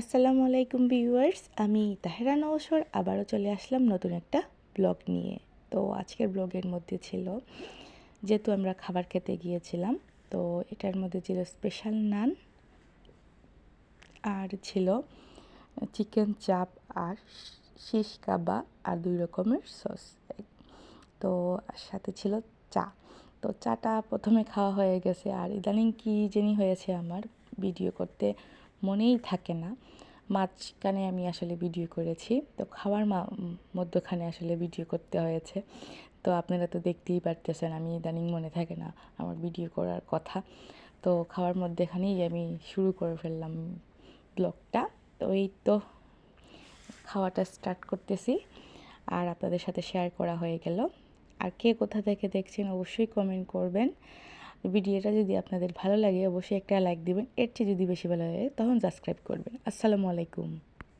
আসসালামু আলাইকুম ভিউয়ার্স, আমি তাহেরা নওসর আবারও চলে আসলাম নতুন একটা ব্লগ নিয়ে। তো আজকের ব্লগের মধ্যে ছিল যেহেতু আমরা খাবার খেতে গিয়েছিলাম, তো এটার মধ্যে ছিল স্পেশাল নান আর ছিল চিকেন চাপ আর শিশ কাবা আর দুই রকমের সস। তো সাথে ছিল চা। তো চাটা প্রথমে খাওয়া হয়ে গেছে আর ইদানিং কী জানি হয়েছে আমার ভিডিও করতে। মনেই থাকে না। মাঝখানে আমি আসলে ভিডিও করেছি। তো খাওয়ার মধ্যখানে আসলে ভিডিও করতে হয়েছে। তো আপনারা তো দেখতেই পারতেছেন, আমি ইদানিং মনে থাকে না আমার ভিডিও করার কথা। তো খাওয়ার মধ্যেখানেই আমি শুরু করে ফেললাম ব্লগটা। তো এই তো খাওয়াটা স্টার্ট করতেছি। আর আপনাদের সাথে শেয়ার করা হয়ে গেল। আর কে কোথা থেকে দেখছেন অবশ্যই কমেন্ট করবেন। ভিডিওটা যদি আপনাদের ভালো লাগে, অবশ্যই একটা লাইক দিবেন। এর চেয়ে যদি বেশি ভালো লাগে, তখন সাবস্ক্রাইব করবেন। আসসালামু আলাইকুম।